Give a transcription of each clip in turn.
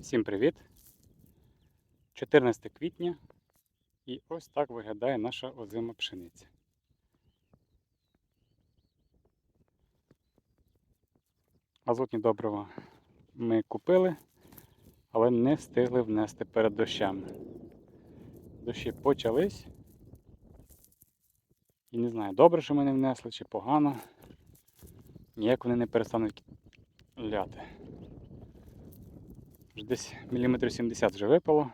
Всім привіт! 14 квітня і ось так виглядає наша озима пшениця. Азотні добрива ми купили, але не встигли внести перед дощами. Дощі почались. І не знаю, добре, що ми не внесли, чи погано. Ніяк вони не перестануть ляти. Десь міліметрів 70 вже випало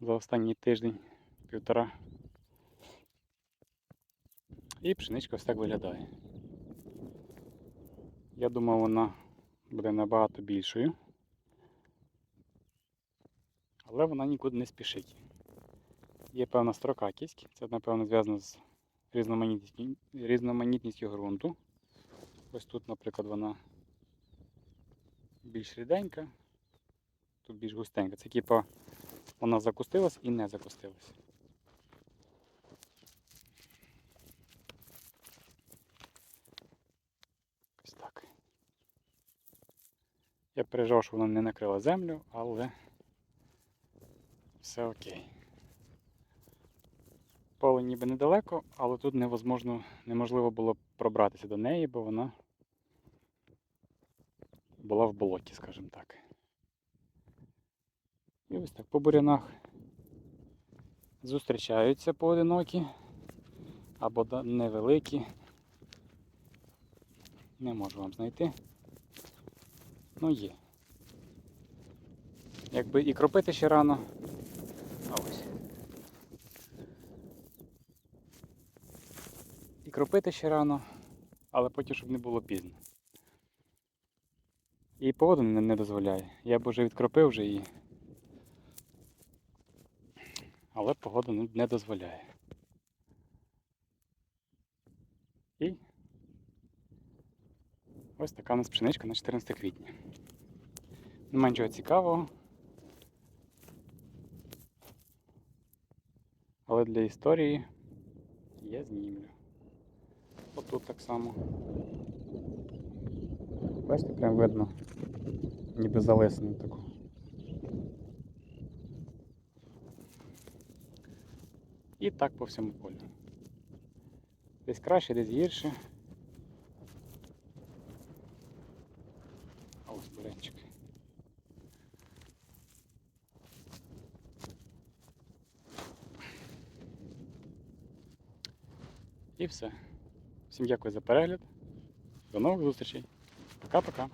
за останній тиждень, півтора. І пшеничка ось так виглядає. Я думав, вона буде набагато більшою. Але вона нікуди не спішить. Є певна строкатість. Це, напевно, зв'язано з різноманітністю ґрунту. Ось тут, наприклад, вона більш ріденька, тут більш густенька. Це типа вона закустилась і не закустилась. Ось так. Я переживав, що вона не накрила землю, але все окей. Поле ніби недалеко, але тут невозможно, неможливо було пробратися до неї, бо вона була в болоті, скажімо так. І ось так по бурянах зустрічаються поодинокі або невеликі. Не можу вам знайти. Ну є. Якби і кропити ще рано. А ось. І кропити ще рано, але потім, щоб не було пізно. І погода не, дозволяє. Я б вже відкропив вже її. Але погода не, не дозволяє. І ось така у нас пшеничка на 14 квітня. Нема нічого цікавого. Але для історії я знімлю. Отут так само. Бачите, прям видно, ніби залисину таку. І так по всьому полю. Десь краще, десь гірше. А ось бурянчик. І все. Всім дякую за перегляд. До нових зустрічей. Пока-пока.